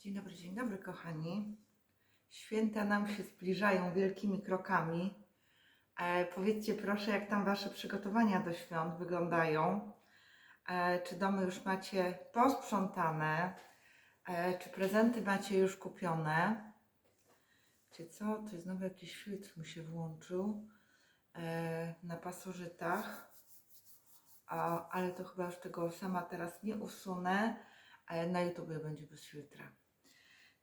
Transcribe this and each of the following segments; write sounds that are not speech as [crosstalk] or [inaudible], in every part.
Dzień dobry, dzień dobry, kochani. Święta nam się zbliżają wielkimi krokami. E, powiedzcie proszę, jak tam Wasze przygotowania do świąt wyglądają? E, czy domy już macie posprzątane? E, czy prezenty macie już kupione? Wiecie co? To jest znowu jakiś filtr mi się włączył e, na pasożytach. A, ale to chyba już tego sama teraz nie usunę. E, Na YouTubie będzie bez filtra.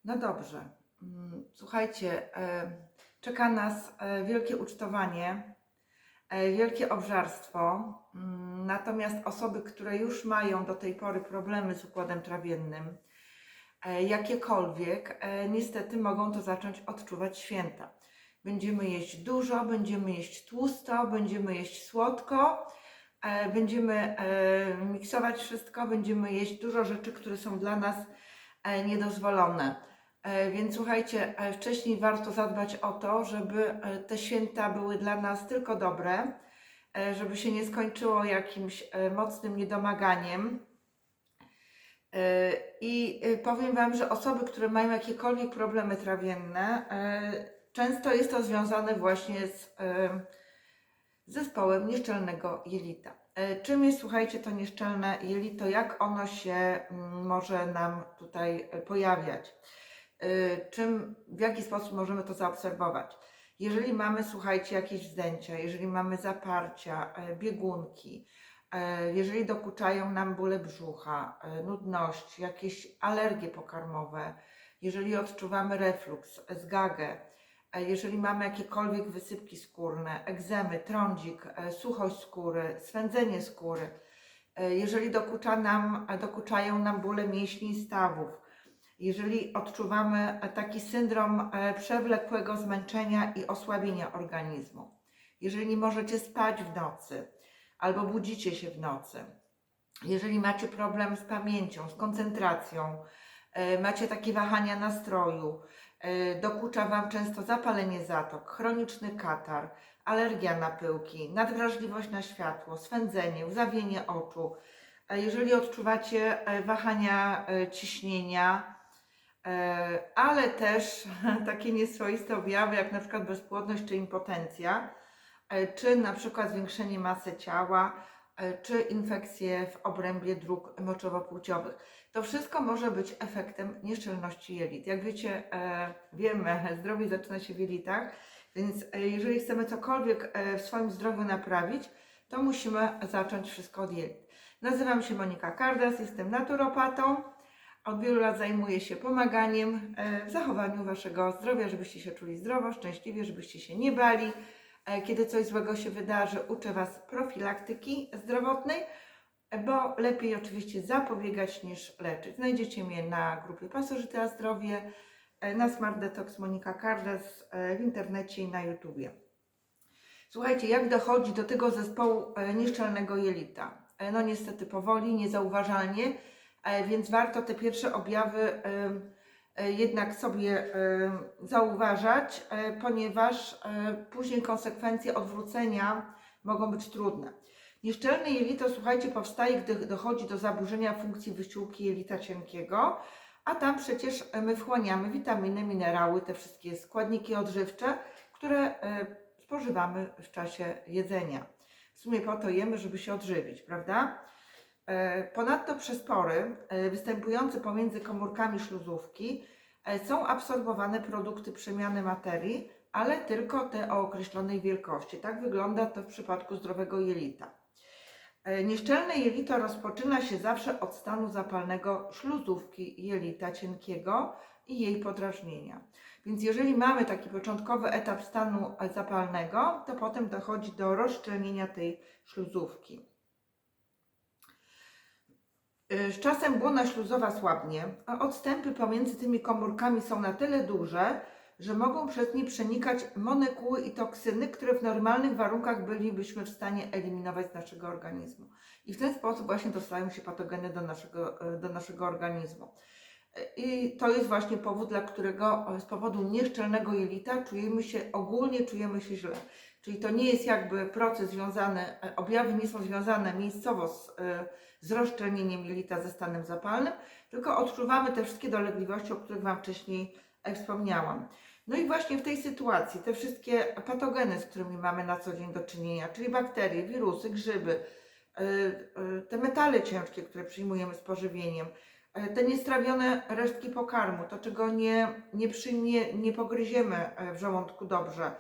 No dobrze. Mm, Słuchajcie, e, czeka nas e, wielkie ucztowanie, e, wielkie obżarstwo. Mm, Natomiast osoby, które już mają do tej pory problemy z układem trawiennym, jakiekolwiek, niestety mogą to zacząć odczuwać święta. Będziemy jeść dużo, będziemy jeść tłusto, będziemy jeść słodko, będziemy miksować wszystko, będziemy jeść dużo rzeczy, które są dla nas niedozwolone. E, Więc słuchajcie, e, wcześniej warto zadbać o to, żeby e, te święta były dla nas tylko dobre, żeby się nie skończyło jakimś mocnym niedomaganiem. I powiem Wam, że osoby, które mają jakiekolwiek problemy trawienne, często jest to związane właśnie z zespołem nieszczelnego jelita. Czym jest, słuchajcie, to nieszczelne jelito, jak ono się mm, może nam tutaj pojawiać? Y, czym, w jaki sposób możemy to zaobserwować. Jeżeli mamy, słuchajcie, jakieś wzdęcia, jeżeli mamy zaparcia, e, biegunki, e, jeżeli dokuczają nam bóle brzucha, e, nudność, jakieś alergie pokarmowe, jeżeli odczuwamy refluks, zgagę, jeżeli mamy jakiekolwiek wysypki skórne, egzemy, trądzik, suchość skóry, swędzenie skóry, jeżeli dokucza nam, dokuczają nam bóle mięśni i stawów, jeżeli odczuwamy taki syndrom e, przewlekłego zmęczenia i osłabienia organizmu, jeżeli nie możecie spać w nocy albo budzicie się w nocy, jeżeli macie problem z pamięcią, z koncentracją, e, macie takie wahania nastroju, e, dokucza Wam często zapalenie zatok, chroniczny katar, alergia na pyłki, nadwrażliwość na światło, swędzenie, łzawienie oczu, jeżeli odczuwacie e, wahania e, ciśnienia, E, ale też [laughs] takie nieswoiste objawy, jak na przykład bezpłodność czy impotencja, e, czy na przykład zwiększenie masy ciała, e, czy infekcje w obrębie dróg moczowo-płciowych. To wszystko może być efektem nieszczelności jelit. Jak wiecie, e, wiemy, [laughs] zdrowie zaczyna się w jelitach, więc e, jeżeli chcemy cokolwiek e, w swoim zdrowiu naprawić, to musimy zacząć wszystko od jelit. Nazywam się Monika Kardas, jestem naturopatą. Od wielu lat zajmuję się pomaganiem e, w zachowaniu Waszego zdrowia, żebyście się czuli zdrowo, szczęśliwie, żebyście się nie bali. E, Kiedy coś złego się wydarzy, uczę Was profilaktyki zdrowotnej, bo lepiej oczywiście zapobiegać niż leczyć. Znajdziecie mnie na grupie Pasożyty Zdrowie, e, na Smart Detox Monika Cardes e, w internecie i na YouTubie. Słuchajcie, jak dochodzi do tego zespołu nieszczelnego jelita? No niestety powoli, niezauważalnie, więc warto te pierwsze objawy e, jednak sobie zauważać, e, ponieważ e, później konsekwencje odwrócenia mogą być trudne. Nieszczelne jelito, słuchajcie, powstaje, gdy dochodzi do zaburzenia funkcji wyściółki jelita cienkiego, a tam przecież e, my wchłaniamy witaminy, minerały, te wszystkie składniki odżywcze, które e, spożywamy w czasie jedzenia. W sumie po to jemy, żeby się odżywić, prawda? E, Ponadto przez pory e, występujące pomiędzy komórkami śluzówki e, są absorbowane produkty przemiany materii, ale tylko te o określonej wielkości. Tak wygląda to w przypadku zdrowego jelita. Nieszczelne jelito rozpoczyna się zawsze od stanu zapalnego śluzówki jelita cienkiego i jej podrażnienia. Więc jeżeli mamy taki początkowy etap stanu zapalnego, to potem dochodzi do rozszczelnienia tej śluzówki. Y, Z czasem błona śluzowa słabnie, a odstępy pomiędzy tymi komórkami są na tyle duże, że mogą przez nie przenikać molekuły i toksyny, które w normalnych warunkach bylibyśmy w stanie eliminować z naszego organizmu. I w ten sposób właśnie dostają się patogeny do naszego, y, do naszego organizmu. Y, I to jest właśnie powód, dla którego z powodu nieszczelnego jelita czujemy się, ogólnie czujemy się źle. Czyli to nie jest jakby proces związany, objawy nie są związane miejscowo z, e, z rozszczelnieniem jelita ze stanem zapalnym, tylko odczuwamy te wszystkie dolegliwości, o których Wam wcześniej e, wspomniałam. No i właśnie w tej sytuacji te wszystkie patogeny, z którymi mamy na co dzień do czynienia, czyli bakterie, wirusy, grzyby, e, te metale ciężkie, które przyjmujemy z pożywieniem, te niestrawione resztki pokarmu, to czego nie, nie przyjmie, nie pogryziemy w żołądku dobrze,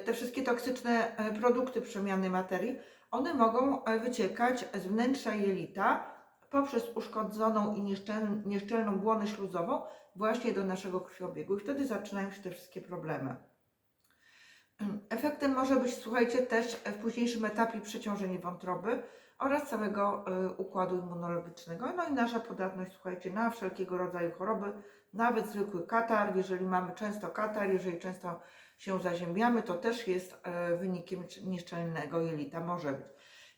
te wszystkie toksyczne e, produkty przemiany materii, one mogą e, wyciekać z wnętrza jelita poprzez uszkodzoną i nieszczel, nieszczelną błonę śluzową właśnie do naszego krwiobiegu i wtedy zaczynają się te wszystkie problemy. Efektem może być, słuchajcie, też w późniejszym etapie przeciążenie wątroby oraz całego układu immunologicznego. No i nasza podatność, słuchajcie, na wszelkiego rodzaju choroby, nawet zwykły katar, jeżeli mamy często katar, jeżeli często się zaziębiamy, to też jest e, wynikiem nieszczelnego jelita, może być.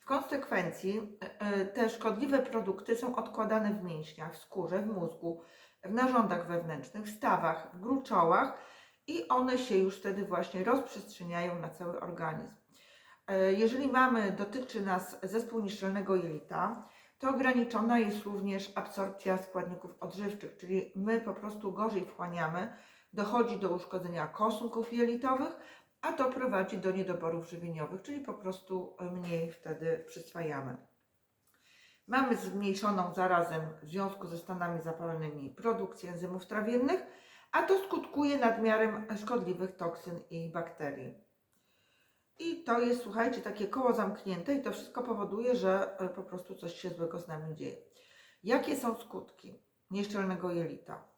W konsekwencji e, te szkodliwe produkty są odkładane w mięśniach, w skórze, w mózgu, w narządach wewnętrznych, stawach, w gruczołach i one się już wtedy właśnie rozprzestrzeniają na cały organizm. E, Jeżeli mamy, dotyczy nas zespół nieszczelnego jelita, to ograniczona jest również absorpcja składników odżywczych, czyli my po prostu gorzej wchłaniamy, dochodzi do uszkodzenia kosunków jelitowych, a to prowadzi do niedoborów żywieniowych, czyli po prostu mniej wtedy przyswajamy. Mamy zmniejszoną zarazem w związku ze stanami zapalnymi produkcję enzymów trawiennych, a to skutkuje nadmiarem szkodliwych toksyn i bakterii. I to jest, słuchajcie, takie koło zamknięte i to wszystko powoduje, że e, po prostu coś się złego z nami dzieje. Jakie są skutki nieszczelnego jelita?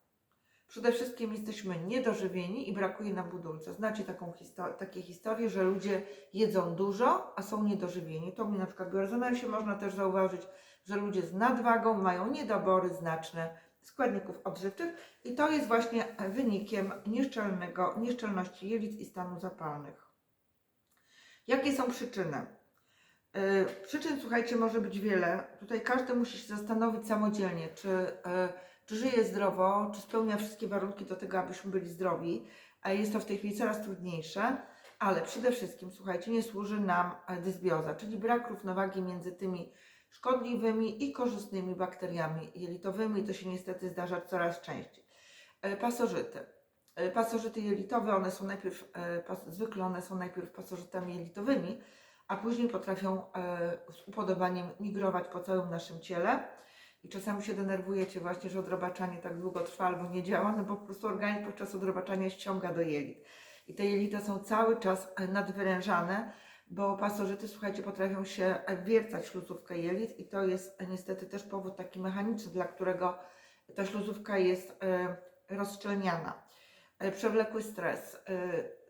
Przede wszystkim jesteśmy niedożywieni i brakuje nam budulca. Znacie taką histo- takie historie, że ludzie jedzą dużo, a są niedożywieni. To mi na przykład w biorezonansie można też zauważyć, że ludzie z nadwagą mają niedobory znaczne składników odżywczych i to jest właśnie wynikiem nieszczelnego, nieszczelności jelit i stanu zapalnych. Jakie są przyczyny? Yy, Przyczyn, słuchajcie, może być wiele. Tutaj każdy musi się zastanowić samodzielnie, czy, yy, czy żyje zdrowo, czy spełnia wszystkie warunki do tego, abyśmy byli zdrowi. A Jest to w tej chwili coraz trudniejsze, ale przede wszystkim, słuchajcie, nie służy nam dysbioza, czyli brak równowagi między tymi szkodliwymi i korzystnymi bakteriami jelitowymi. To się niestety zdarza coraz częściej. E, Pasożyty. E, Pasożyty jelitowe, one są najpierw, e, zwykle one są najpierw pasożytami jelitowymi, a później potrafią z upodobaniem migrować po całym naszym ciele. I czasami się denerwujecie właśnie, że odrobaczanie tak długo trwa albo nie działa, no bo po prostu organizm podczas odrobaczania ściąga do jelit. I te jelita są cały czas e, nadwyrężane, bo pasożyty, słuchajcie, potrafią się e, wiercać śluzówkę jelit i to jest e, niestety też powód taki mechaniczny, dla którego ta śluzówka jest rozszczelniana. Przewlekły stres.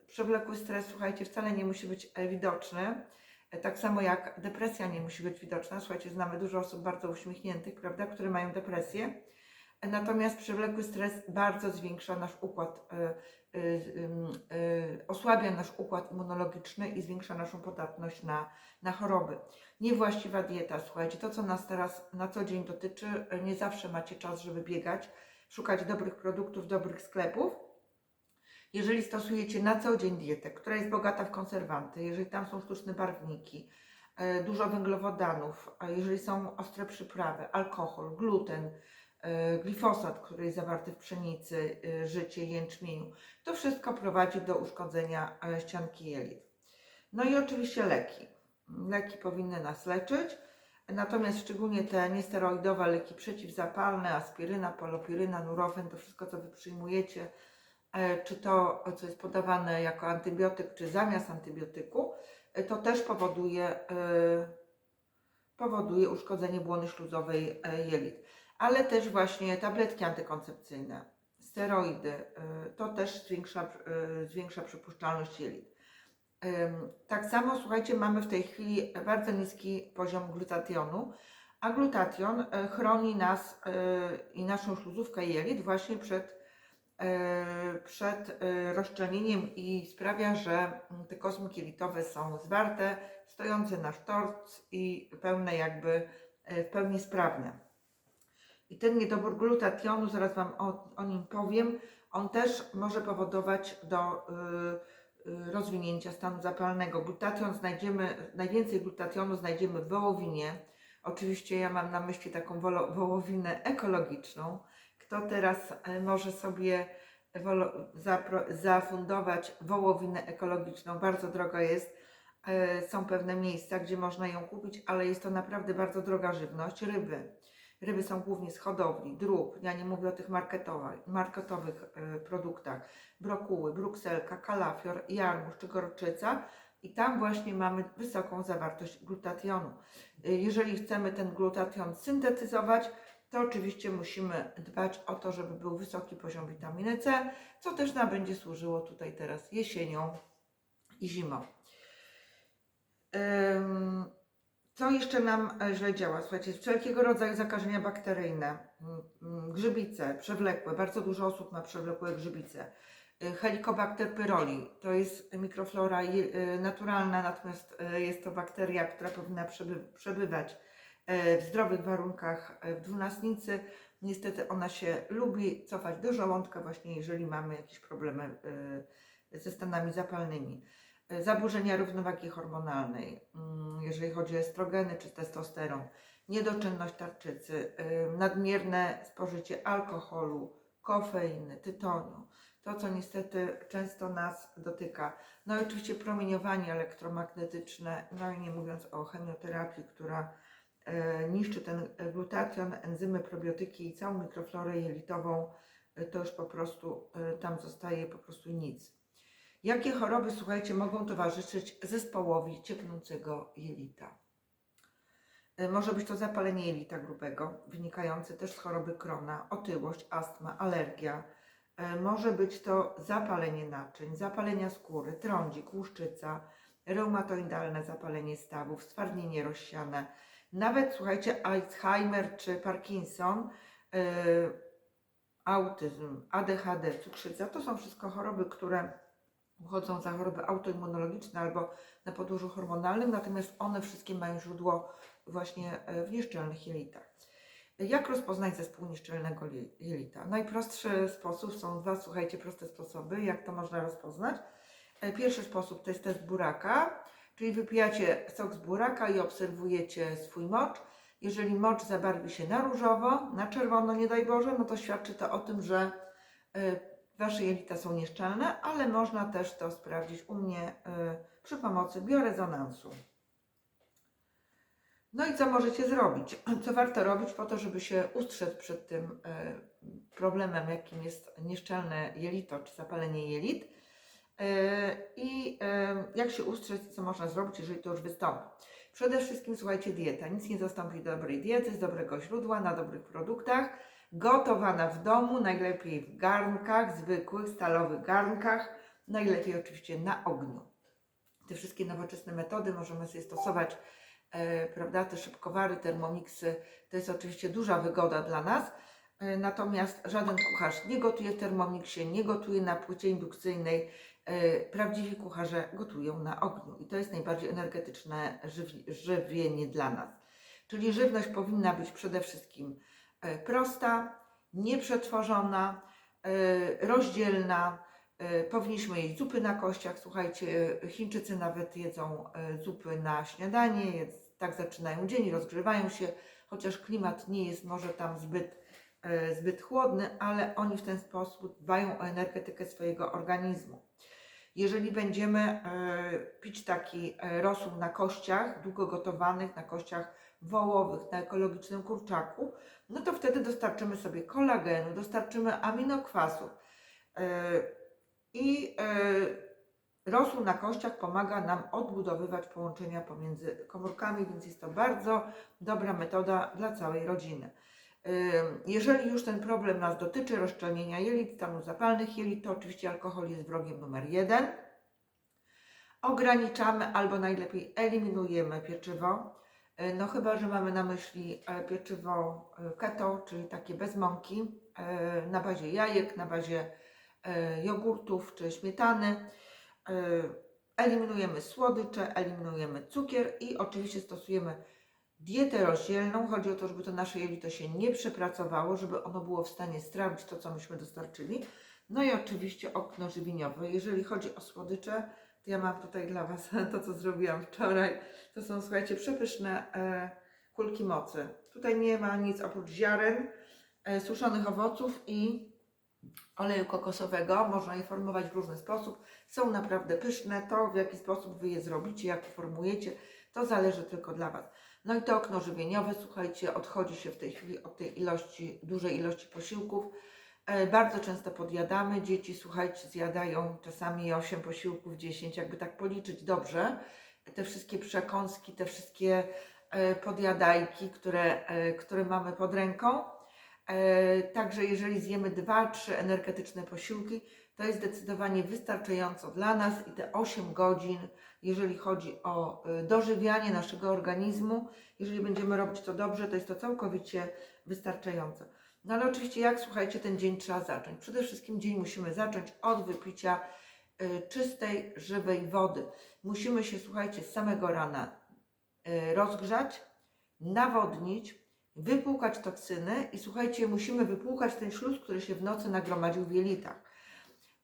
Przewlekły stres, słuchajcie, wcale nie musi być widoczny. Tak samo jak depresja nie musi być widoczna. Słuchajcie, znamy dużo osób bardzo uśmiechniętych, prawda, które mają depresję. Natomiast przewlekły stres bardzo zwiększa nasz układ, e, ym, e, osłabia nasz układ immunologiczny i zwiększa naszą podatność na, na choroby. Niewłaściwa dieta, słuchajcie, to co nas teraz na co dzień dotyczy, nie zawsze macie czas, żeby biegać, szukać dobrych produktów, dobrych sklepów. Jeżeli stosujecie na co dzień dietę, która jest bogata w konserwanty, jeżeli tam są sztuczne barwniki, e, dużo węglowodanów, a jeżeli są ostre przyprawy, alkohol, gluten, e, glifosat, który jest zawarty w pszenicy, e, życie, jęczmieniu, to wszystko prowadzi do uszkodzenia ścianki jelit. No i oczywiście leki. Leki powinny nas leczyć, natomiast szczególnie te niesteroidowe leki przeciwzapalne, aspiryna, polopiryna, nurofen, to wszystko co Wy przyjmujecie, czy to, co jest podawane jako antybiotyk, czy zamiast antybiotyku, e, to też powoduje, e, powoduje uszkodzenie błony śluzowej e, jelit. Ale też właśnie tabletki antykoncepcyjne, steroidy, e, to też zwiększa, e, zwiększa przypuszczalność jelit. Tak samo, słuchajcie, mamy w tej chwili bardzo niski poziom glutationu, a glutation e, chroni nas e, i naszą śluzówkę jelit właśnie przed, e, przed e, rozszczelnieniem i sprawia, że mm, te kosmiki jelitowe są zwarte, stojące na sztorc i pełne jakby, e, w pełni sprawne. I ten niedobór glutationu, zaraz Wam o, o nim powiem, on też może powodować do y, rozwinięcia stanu zapalnego. Glutation znajdziemy, najwięcej glutationu znajdziemy w wołowinie. Oczywiście ja mam na myśli taką wołowinę ekologiczną. Kto teraz e, może sobie zafundować wołowinę ekologiczną? Bardzo droga jest. E, Są pewne miejsca, gdzie można ją kupić, ale jest to naprawdę bardzo droga żywność. Ryby. Ryby są głównie z hodowli, drób. Ja nie mówię o tych marketowych, e, produktach. Brokuły, brukselka, kalafior, jarmuż czy gorczyca. I tam właśnie mamy wysoką zawartość glutationu. Jeżeli chcemy ten glutation syntetyzować, to oczywiście musimy dbać o to, żeby był wysoki poziom witaminy C, co też nam będzie służyło tutaj teraz jesienią i zimą. Co jeszcze nam e, źle działa? Słuchajcie, wszelkiego rodzaju zakażenia bakteryjne, mm, mm, grzybice, przewlekłe, bardzo dużo osób ma przewlekłe grzybice. Y, Helicobacter pyroli to jest mikroflora y, naturalna, natomiast jest to bakteria, która powinna przeby- przebywać e, w zdrowych warunkach e, w dwunastnicy. Niestety ona się lubi cofać do żołądka, właśnie jeżeli mamy jakieś problemy y, ze stanami zapalnymi. E, Zaburzenia równowagi hormonalnej, mm, jeżeli chodzi o estrogeny czy testosteron, niedoczynność tarczycy, nadmierne spożycie alkoholu, kofeiny, tytoniu. To, co niestety często nas dotyka. No i oczywiście promieniowanie elektromagnetyczne, no i nie mówiąc o chemioterapii, która e, niszczy ten glutation, enzymy, probiotyki i całą mikroflorę jelitową, e, to już po prostu e, tam zostaje po prostu nic. Jakie choroby, słuchajcie, mogą towarzyszyć zespołowi cieknącego jelita? E, Może być to zapalenie jelita grubego, wynikające też z choroby krona, otyłość, astma, alergia. E, Może być to zapalenie naczyń, zapalenia skóry, trądzik, łuszczyca, reumatoidalne zapalenie stawów, stwardnienie rozsiane, nawet słuchajcie, Alzheimer czy Parkinson, e, autyzm, ADHD, cukrzyca, to są wszystko choroby, które uchodzą za choroby autoimmunologiczne albo na podłożu hormonalnym, natomiast one wszystkie mają źródło właśnie e, w nieszczelnych jelitach. Jak rozpoznać zespół nieszczelnego je- jelita? Najprostszy sposób, są dwa, słuchajcie, proste sposoby, jak to można rozpoznać. E, Pierwszy sposób to jest test buraka, czyli wypijacie sok z buraka i obserwujecie swój mocz. Jeżeli mocz zabarwi się na różowo, na czerwono, nie daj Boże, no to świadczy to o tym, że e, Wasze jelita są nieszczelne, ale można też to sprawdzić u mnie e, przy pomocy biorezonansu. No i co możecie zrobić? [clears throat] Co warto robić po to, żeby się ustrzec przed tym problemem, jakim jest nieszczelne jelito czy zapalenie jelit? E, I e, jak się ustrzec, co można zrobić, jeżeli to już wystąpi? Przede wszystkim słuchajcie, dieta. Nic nie zastąpi dobrej diety, z dobrego źródła, na dobrych produktach. Gotowana w domu, najlepiej w garnkach, zwykłych, stalowych garnkach. Najlepiej oczywiście na ogniu. Te wszystkie nowoczesne metody możemy sobie stosować e, prawda, te szybkowary, termomiksy, to jest oczywiście duża wygoda dla nas. E, natomiast żaden kucharz nie gotuje w termomiksie, nie gotuje na płycie indukcyjnej. E, prawdziwi kucharze gotują na ogniu i to jest najbardziej energetyczne żywi- żywienie dla nas. Czyli żywność powinna być przede wszystkim e, prosta, nieprzetworzona, e, rozdzielna. Powinniśmy jeść zupy na kościach. Słuchajcie, Chińczycy nawet jedzą zupy na śniadanie, tak zaczynają dzień, rozgrzewają się, chociaż klimat nie jest może tam zbyt, zbyt chłodny, ale oni w ten sposób dbają o energetykę swojego organizmu. Jeżeli będziemy e, pić taki e, rosół na kościach, długo gotowanych, na kościach wołowych, na ekologicznym kurczaku, no to wtedy dostarczymy sobie kolagenu, dostarczymy aminokwasów. E, I rosół na kościach pomaga nam odbudowywać połączenia pomiędzy komórkami, więc jest to bardzo dobra metoda dla całej rodziny. Jeżeli już ten problem nas dotyczy, rozszczelnienia jelit, stanów zapalnych jelit, to oczywiście alkohol jest wrogiem numer jeden. Ograniczamy albo najlepiej eliminujemy pieczywo. Y, No chyba, że mamy na myśli e, pieczywo e, keto, czyli takie bez mąki, e, na bazie jajek, na bazie jogurtów czy śmietany. E, Eliminujemy słodycze, eliminujemy cukier i oczywiście stosujemy dietę rozdzielną. Chodzi o to, żeby to nasze jelito się nie przepracowało, żeby ono było w stanie strawić to, co myśmy dostarczyli. No i oczywiście okno żywieniowe. Jeżeli chodzi o słodycze, to ja mam tutaj dla Was [laughs] to, co zrobiłam wczoraj. To są, słuchajcie, przepyszne e, kulki mocy. Tutaj nie ma nic oprócz ziaren, e, suszonych owoców i oleju kokosowego. Można je formować w różny sposób. Są naprawdę pyszne. To, w jaki sposób Wy je zrobicie, jak formujecie, to zależy tylko dla Was. No i to okno żywieniowe, słuchajcie, odchodzi się w tej chwili od tej ilości, dużej ilości posiłków. E, Bardzo często podjadamy. Dzieci, słuchajcie, zjadają czasami 8 posiłków, 10, jakby tak policzyć dobrze. Te wszystkie przekąski, te wszystkie e, podjadajki, które, e, które mamy pod ręką. Także jeżeli zjemy 2-3 energetyczne posiłki, to jest zdecydowanie wystarczająco dla nas i te 8 godzin, jeżeli chodzi o e, dożywianie naszego organizmu, jeżeli będziemy robić to dobrze, to jest to całkowicie wystarczające. No ale oczywiście jak, słuchajcie, ten dzień trzeba zacząć? Przede wszystkim dzień musimy zacząć od wypicia y, czystej, żywej wody. Musimy się, słuchajcie, z samego rana y, rozgrzać, nawodnić, wypłukać toksyny i słuchajcie, musimy wypłukać ten śluz, który się w nocy nagromadził w jelitach.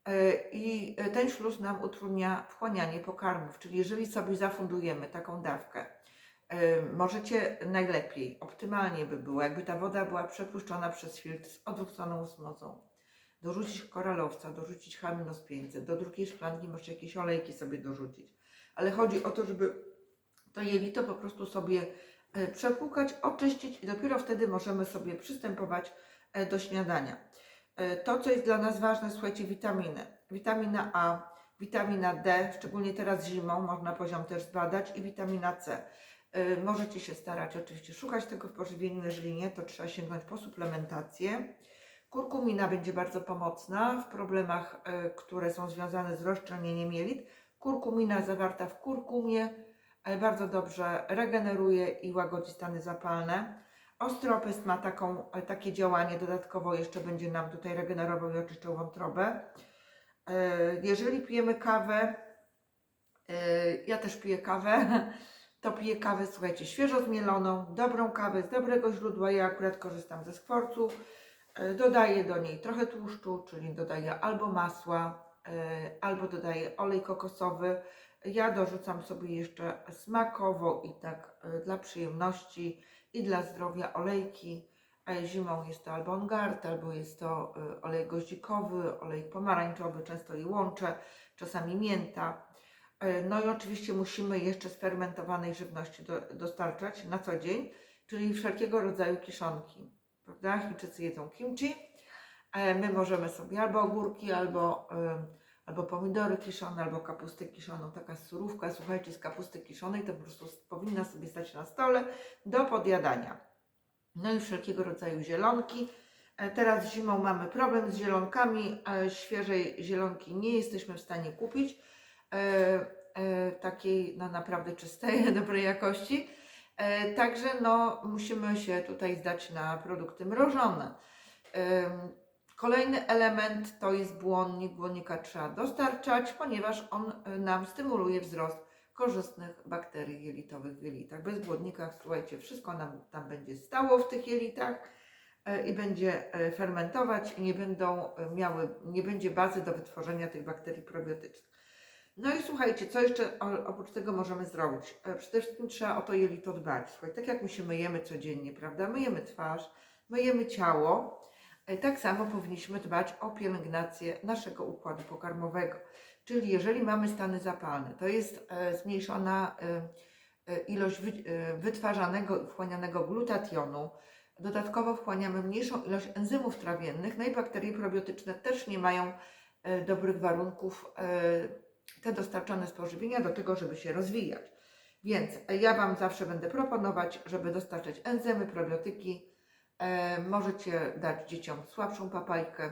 Y, I y, ten śluz nam utrudnia wchłanianie pokarmów, czyli jeżeli sobie zafundujemy taką dawkę, y, możecie najlepiej, optymalnie by było, jakby ta woda była przepuszczona przez filtr z odwróconą osmozą. Dorzucić koralowca, dorzucić H 500, do drugiej szklanki możecie jakieś olejki sobie dorzucić. Ale chodzi o to, żeby to jelito po prostu sobie e, przepłukać, oczyścić i dopiero wtedy możemy sobie przystępować e, do śniadania. E, To, co jest dla nas ważne, słuchajcie, witaminy. Witamina A, witamina D, szczególnie teraz zimą, można poziom też zbadać, i witamina C. E, Możecie się starać oczywiście szukać tego w pożywieniu, jeżeli nie, to trzeba sięgnąć po suplementację. Kurkumina będzie bardzo pomocna w problemach, e, które są związane z rozszczelnieniem jelit. Kurkumina zawarta w kurkumie bardzo dobrze regeneruje i łagodzi stany zapalne. Ostropest ma taką, e, takie działanie, dodatkowo jeszcze będzie nam tutaj regenerował i oczyszczał wątrobę. E, Jeżeli pijemy kawę, e, ja też piję kawę, [laughs] to piję kawę, słuchajcie, świeżo zmieloną, dobrą kawę z dobrego źródła. Ja akurat korzystam ze skworcu. E, Dodaję do niej trochę tłuszczu, czyli dodaję albo masła, albo dodaję olej kokosowy. Ja dorzucam sobie jeszcze smakowo i tak dla przyjemności i dla zdrowia olejki. A Zimą jest to albo Ongard, albo jest to e, olej goździkowy, olej pomarańczowy, często je łączę, czasami mięta. E, No i oczywiście musimy jeszcze sfermentowanej żywności do, dostarczać na co dzień, czyli wszelkiego rodzaju kiszonki prawda? Chińczycy jedzą kimchi. E, My możemy sobie albo ogórki, albo, albo pomidory kiszone, albo kapustę kiszoną. Taka surówka, słuchajcie, z kapusty kiszonej to po prostu powinna sobie stać na stole do podjadania. No i wszelkiego rodzaju zielonki. E, Teraz zimą mamy problem z zielonkami. e, Świeżej zielonki nie jesteśmy w stanie kupić. e, Takiej no, naprawdę czystej, [laughs] dobrej jakości. Także no, musimy się tutaj zdać na produkty mrożone. Kolejny element to jest błonnik. Błonnika trzeba dostarczać, ponieważ on e, nam stymuluje wzrost korzystnych bakterii jelitowych w jelitach. Bez błonnika, słuchajcie, wszystko nam tam będzie stało w tych jelitach e, i będzie e, fermentować i nie będą miały, nie będzie bazy do wytworzenia tych bakterii probiotycznych. No i słuchajcie, co jeszcze oprócz tego możemy zrobić? Przede wszystkim trzeba o to jelito dbać. Słuchaj, tak jak my się myjemy codziennie, prawda? Myjemy twarz, myjemy ciało, tak samo powinniśmy dbać o pielęgnację naszego układu pokarmowego. Czyli jeżeli mamy stany zapalne, to jest e, zmniejszona e, e, ilość wy, e, wytwarzanego i wchłanianego glutationu. Dodatkowo wchłaniamy mniejszą ilość enzymów trawiennych, no i bakterie probiotyczne też nie mają e, dobrych warunków e, te dostarczone z pożywienia do tego, żeby się rozwijać. Więc ja Wam zawsze będę proponować, żeby dostarczać enzymy, probiotyki. E, możecie dać dzieciom słabszą papajkę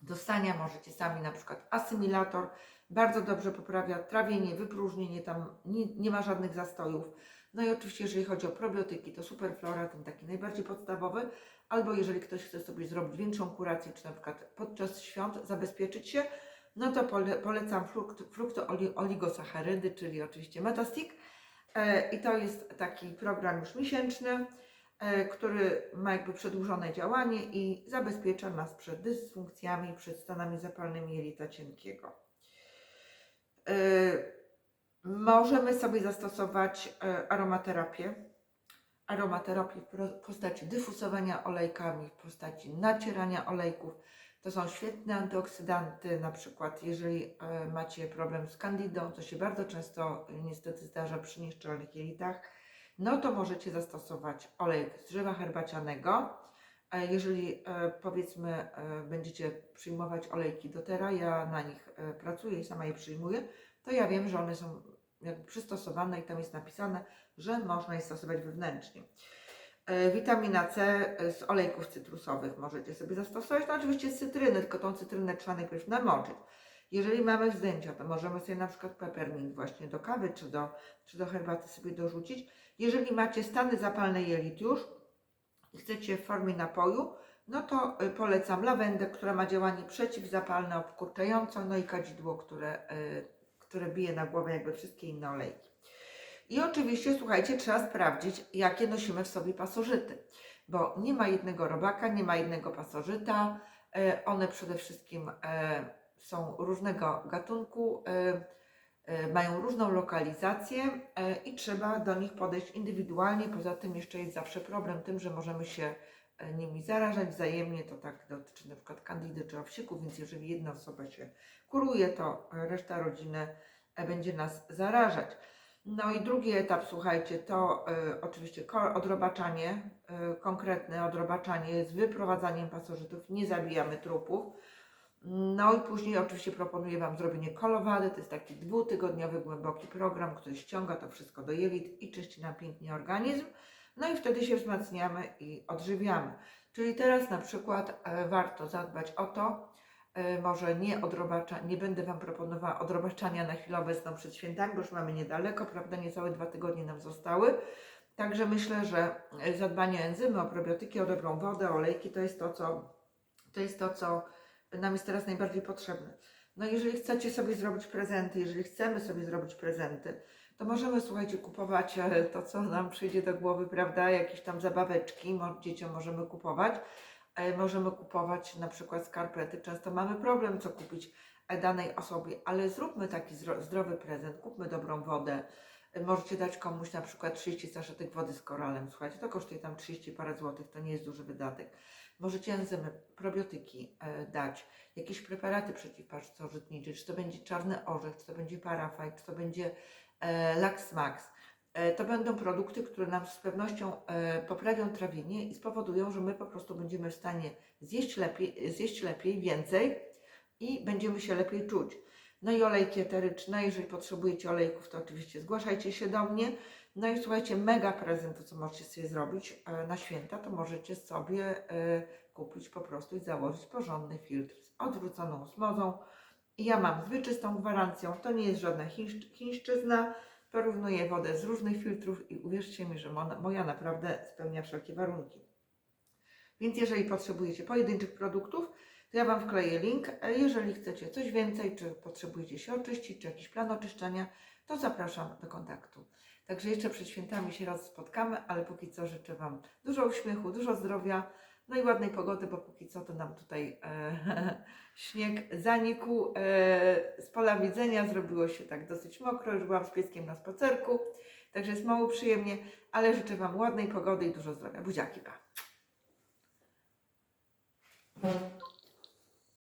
do stania, możecie sami na przykład asymilator. Bardzo dobrze poprawia trawienie, wypróżnienie, tam nie, nie ma żadnych zastojów. No i oczywiście, jeżeli chodzi o probiotyki, to superflora, ten taki najbardziej podstawowy. Albo jeżeli ktoś chce sobie zrobić większą kurację, czy na przykład podczas świąt zabezpieczyć się, no to pole, polecam frukt, fruktooligosacharydy, czyli oczywiście Metastic. E, I to jest taki program już miesięczny. E, który ma jakby przedłużone działanie i zabezpiecza nas przed dysfunkcjami, przed stanami zapalnymi jelita cienkiego. E, Możemy sobie zastosować e, aromaterapię. Aromaterapię w postaci dyfusowania olejkami, w postaci nacierania olejków. To są świetne antyoksydanty, na przykład jeżeli macie problem z kandydą, co się bardzo często niestety zdarza przy nieszczelnych jelitach, no to możecie zastosować olej z drzewa herbacianego. E, Jeżeli e, powiedzmy e, będziecie przyjmować olejki dotera, ja na nich pracuję i sama je przyjmuję, to ja wiem, że one są jakby przystosowane i tam jest napisane, że można je stosować wewnętrznie. Witamina C z olejków cytrusowych możecie sobie zastosować. No oczywiście z cytryny, tylko tą cytrynę trzeba najpierw namoczyć. Jeżeli mamy wzdęcia, to możemy sobie na przykład peppermint właśnie do kawy czy do, czy do herbaty sobie dorzucić. Jeżeli macie stany zapalne jelit już i chcecie w formie napoju, no to y, polecam lawendę, która ma działanie przeciwzapalne, obkurczające, no i kadzidło, które, y, które bije na głowę jakby wszystkie inne olejki. I oczywiście, słuchajcie, trzeba sprawdzić, jakie nosimy w sobie pasożyty, bo nie ma jednego robaka, nie ma jednego pasożyta. E, One przede wszystkim są różnego gatunku, e, e, mają różną lokalizację e, i trzeba do nich podejść indywidualnie. Poza tym jeszcze jest zawsze problem tym, że możemy się nimi zarażać wzajemnie. To tak dotyczy na przykład kandydy czy owsików, więc jeżeli jedna osoba się kuruje, to reszta rodziny będzie nas zarażać. No i drugi etap, słuchajcie, to y, oczywiście odrobaczanie, y, konkretne odrobaczanie z wyprowadzaniem pasożytów, nie zabijamy trupów. No i później oczywiście proponuję Wam zrobienie kolowady, to jest taki dwutygodniowy, głęboki program, który ściąga to wszystko do jelit i czyści nam pięknie organizm. No i wtedy się wzmacniamy i odżywiamy. Czyli teraz na przykład e, warto zadbać o to, e, może nie odrobacza, nie będę Wam proponowała odrobaczania na chwilę obecną przed świętami, bo już mamy niedaleko, prawda, niecałe dwa tygodnie nam zostały. Także myślę, że e, zadbanie o enzymy, o probiotyki, o dobrą wodę, olejki to jest to, co, to jest to, co nam jest teraz najbardziej potrzebne. No jeżeli chcecie sobie zrobić prezenty, jeżeli chcemy sobie zrobić prezenty, to możemy, słuchajcie, kupować e, to, co nam przyjdzie do głowy, prawda, jakieś tam zabaweczki, dzieciom możemy kupować. E, Możemy kupować na przykład skarpety. Często mamy problem, co kupić e, danej osobie, ale zróbmy taki zdro- zdrowy prezent, kupmy dobrą wodę. Możecie dać komuś na przykład 30 saszetek wody z koralem. Słuchajcie, to kosztuje tam 30 parę złotych, to nie jest duży wydatek. Możecie enzymy, probiotyki e, dać, jakieś preparaty przeciwpasożytnicze, czy to będzie czarny orzech, czy to będzie parafaj, czy to będzie e, Lax Max. E, To będą produkty, które nam z pewnością poprawią trawienie i spowodują, że my po prostu będziemy w stanie zjeść lepiej, zjeść lepiej więcej i będziemy się lepiej czuć. No i olejki eteryczne, jeżeli potrzebujecie olejków, to oczywiście zgłaszajcie się do mnie. No i słuchajcie, mega prezent, to co możecie sobie zrobić e, na święta, to możecie sobie e, kupić po prostu i założyć porządny filtr z odwróconą osmozą. I ja mam z wyczystą gwarancją, to nie jest żadna chińszcz- chińszczyzna, porównuję wodę z różnych filtrów i uwierzcie mi, że mo- moja naprawdę spełnia wszelkie warunki. Więc jeżeli potrzebujecie pojedynczych produktów, to ja Wam wkleję link. E, Jeżeli chcecie coś więcej, czy potrzebujecie się oczyścić, czy jakiś plan oczyszczania, to zapraszam do kontaktu. Także jeszcze przed świętami się raz spotkamy, ale póki co życzę Wam dużo uśmiechu, dużo zdrowia, no i ładnej pogody, bo póki co to nam tutaj e, [laughs] śnieg zanikł e, z pola widzenia, zrobiło się tak dosyć mokro, już byłam z pieskiem na spacerku, także jest mało przyjemnie, ale życzę Wam ładnej pogody i dużo zdrowia. Buziaki, pa!